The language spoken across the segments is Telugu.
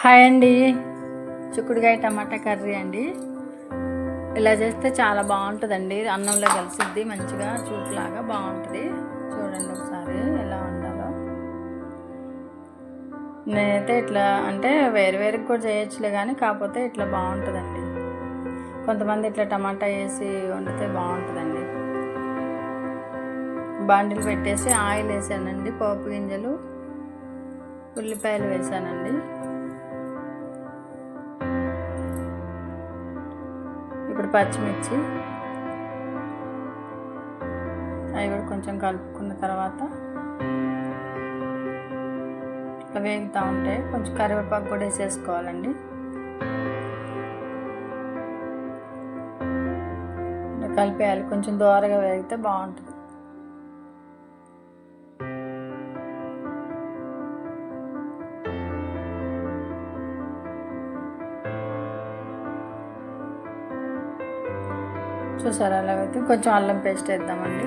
హాయ్ అండి. చిక్కుడుకాయ టమాటా కర్రీ అండి. ఇలా చేస్తే చాలా బాగుంటుందండి. అన్నంలో కలిసిద్ది మంచిగా చూపులాగా బాగుంటుంది. చూడండి ఒకసారి ఎలా ఉండాలో. నేనైతే ఇట్లా అంటే వేరు వేరుగా కూడా చేయొచ్చులే కానీ కాకపోతే ఇట్లా బాగుంటుందండి. కొంతమంది ఇట్లా టమాటా వేసి వండితే బాగుంటుందండి. బాండిలు పెట్టేసి ఆయిల్ వేసానండి పోపు గింజలు ఉల్లిపాయలు వేసానండి. ఇప్పుడు పచ్చిమిర్చి. అవి కూడా కొంచెం కలుపుకున్న తర్వాత ఇట్లా వేగుతూ ఉంటే కొంచెం కరివేపాకు కూడా వేసేసుకోవాలండి. కలిపేయాలి. కొంచెం దోరగా వేగితే బాగుంటుంది. చూసారా? అలాగైతే కొంచెం అల్లం పేస్ట్ వేద్దామండి.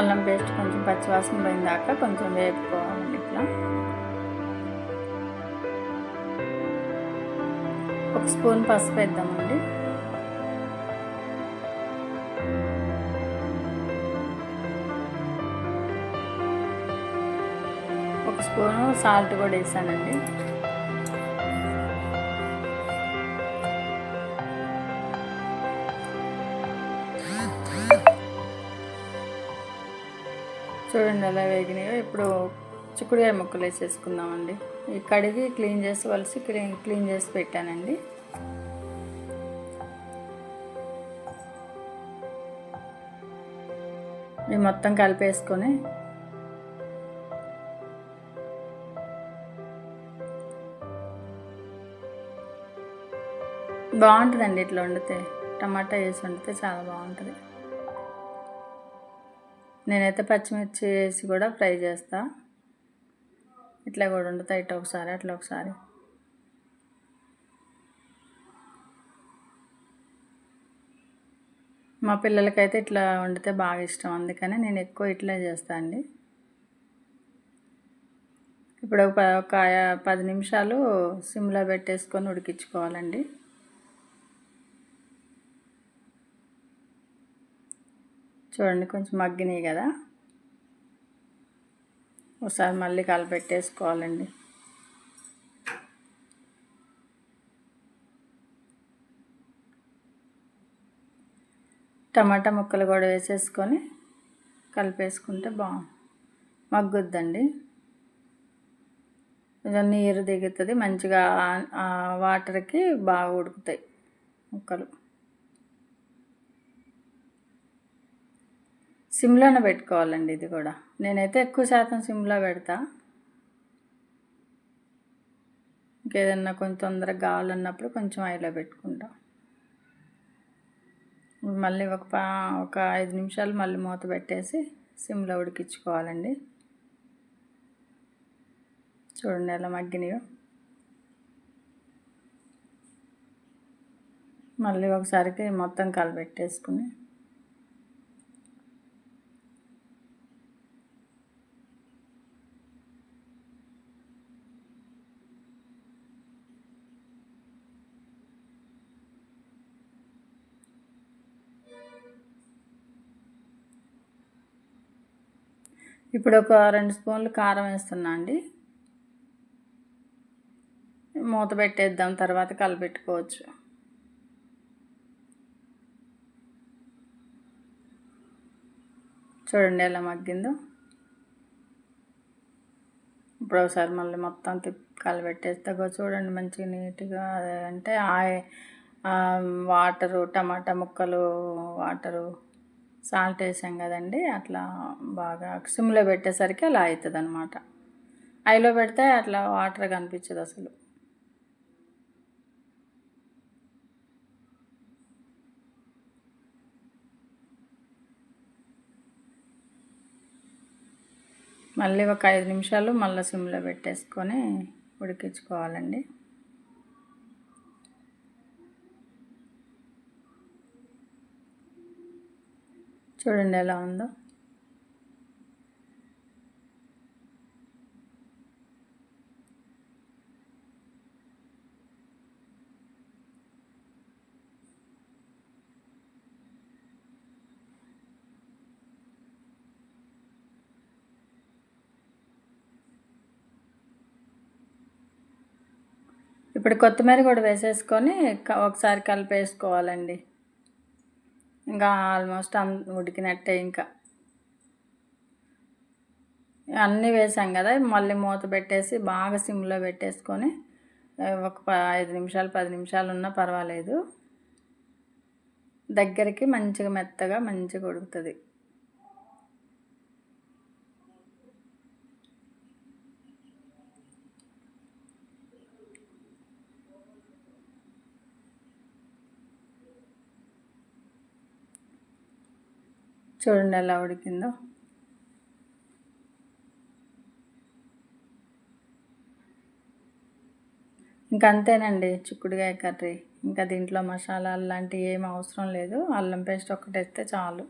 అల్లం పేస్ట్ కొంచెం పచ్చివాసన పోయిందాక కొంచెం వేపుకోవాలండి ఇట్లా. ఒక స్పూన్ పసుపు వేద్దామండి. ఒక స్పూను సాల్ట్ కూడా వేసానండి. చూడండి ఎలా వేగినాయో. ఇప్పుడు చిక్కుడుకాయ ముక్కలు వేసేసుకుందామండి. ఈ కడిగి క్లీన్ చేసి వలిసి క్లీన్ క్లీన్ చేసి పెట్టానండి. ఇవి మొత్తం కలిపేసుకొని బాగుంటుందండి ఇట్లా వండితే. టమాటా వేసి వండితే చాలా బాగుంటుంది. నేనైతే పచ్చిమిర్చి వేసి కూడా ఫ్రై చేస్తా. ఇట్లా కూడా వండుతా ఇట్లా ఒకసారి అట్లా ఒకసారి. మా పిల్లలకైతే ఇట్లా వండితే బాగా ఇష్టం అందుకని నేను ఎక్కువ ఇట్లే చేస్తా అండి. ఇప్పుడు ఒక ఒక పది నిమిషాలు సిమ్లో పెట్టేసుకొని ఉడికించుకోవాలండి. చూడండి కొంచెం మగ్గినాయి కదా. ఒకసారి మళ్ళీ కలపెట్టేసుకోవాలండి. టమాటా ముక్కలు కూడా వేసేసుకొని కలిపేసుకుంటే బాగు మగ్గుద్దండి. కొంచెం నీరు దిగుతుంది మంచిగా వాటర్కి బాగా ఉడుకుతాయి ముక్కలు. సిమ్లోనే పెట్టుకోవాలండి ఇది కూడా. నేనైతే ఎక్కువ శాతం సిమ్లో పెడతా. ఇంకేదన్నా కొంచెం తొందరగా కావాలన్నప్పుడు కొంచెం ఐలో పెట్టుకుంటా. మళ్ళీ ఒక పా ఒక ఐదు నిమిషాలు మళ్ళీ మూత పెట్టేసి సిమ్లో ఉడికించుకోవాలండి. చూడండి ఎలా మగ్గినాయో. మళ్ళీ ఒకసారికి మొత్తం కలిపెట్టేసుకుని ఇప్పుడు ఒక రెండు స్పూన్లు కారం వేస్తున్నా అండి. మూత పెట్టేద్దాం తర్వాత కలిపెట్టుకోవచ్చు. చూడండి ఎలా మగ్గిందో. ఇప్పుడు ఒకసారి మళ్ళీ మొత్తం తిప్పి కలిపెట్టేస్తే చూడండి మంచిగా నీట్గా అంటే వాటరు టమాటా ముక్కలు వాటరు సాల్ట్ వేసాం కదండి అట్లా బాగా సిమ్లో పెట్టేసరికి అలా అవుతుంది అనమాట ఐలో పెడితే అట్లా వాటర్ కనిపించదు అసలు. మళ్ళీ ఒక ఐదు నిమిషాలు మళ్ళీ సిమ్లో పెట్టేసుకొని ఉడికించుకోవాలండి. చూడండి ఎలా ఉందో. ఇప్పుడు కొత్తిమీర కూడా వేసేసుకొని ఒకసారి కలిపేసుకోవాలండి. ఇంకా ఆల్మోస్ట్ అన్ ఉడికినట్టే ఇంకా. అన్నీ వేసాం కదా మళ్ళీ మూత పెట్టేసి బాగా సిమ్లో పెట్టేసుకొని ఒక ప- ఐదు నిమిషాలు పది నిమిషాలు ఉన్నా పర్వాలేదు. దగ్గరికి మంచిగా మెత్తగా మంచిగా ఉడుకుతుంది. చూడండి ఎలా ఉడికిందో. ఇంకా అంతేనండి చిక్కుడుకాయ కర్రీ. ఇంకా దీంట్లో మసాలాలు లాంటివి ఏం అవసరం లేదు. అల్లం పేస్ట్ ఒక్కటేస్తే చాలు.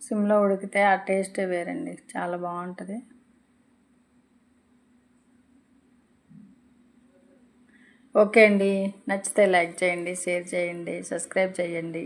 సిమ్లో ఉడికితే ఆ టేస్టే వేరండి. చాలా బాగుంటుంది. ఓకే అండి. నచ్చితే లైక్ చేయండి షేర్ చేయండి సబ్స్క్రైబ్ చేయండి.